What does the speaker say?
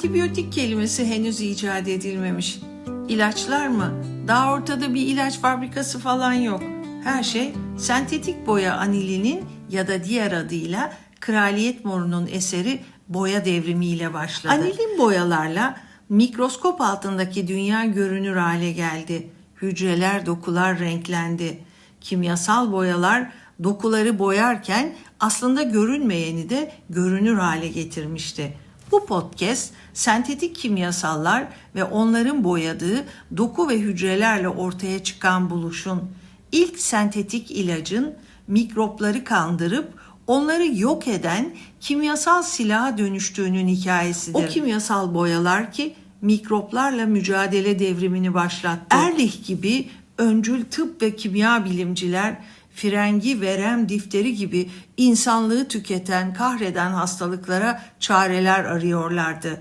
Antibiyotik kelimesi henüz icat edilmemiş. İlaçlar mı? Daha ortada bir ilaç fabrikası falan yok. Her şey sentetik boya anilinin ya da diğer adıyla kraliyet morunun eseri boya devrimiyle başladı. Anilin boyalarla mikroskop altındaki dünya görünür hale geldi. Hücreler, dokular renklendi. Kimyasal boyalar dokuları boyarken aslında görünmeyeni de görünür hale getirmişti. Bu podcast sentetik kimyasallar ve onların boyadığı doku ve hücrelerle ortaya çıkan buluşun ilk sentetik ilacın mikropları kandırıp onları yok eden kimyasal silaha dönüştüğünün hikayesidir. O kimyasal boyalar ki mikroplarla mücadele devrimini başlattı. Erlich gibi öncül tıp ve kimya bilimciler frengi, verem, difteri gibi insanlığı tüketen, kahreden hastalıklara çareler arıyorlardı.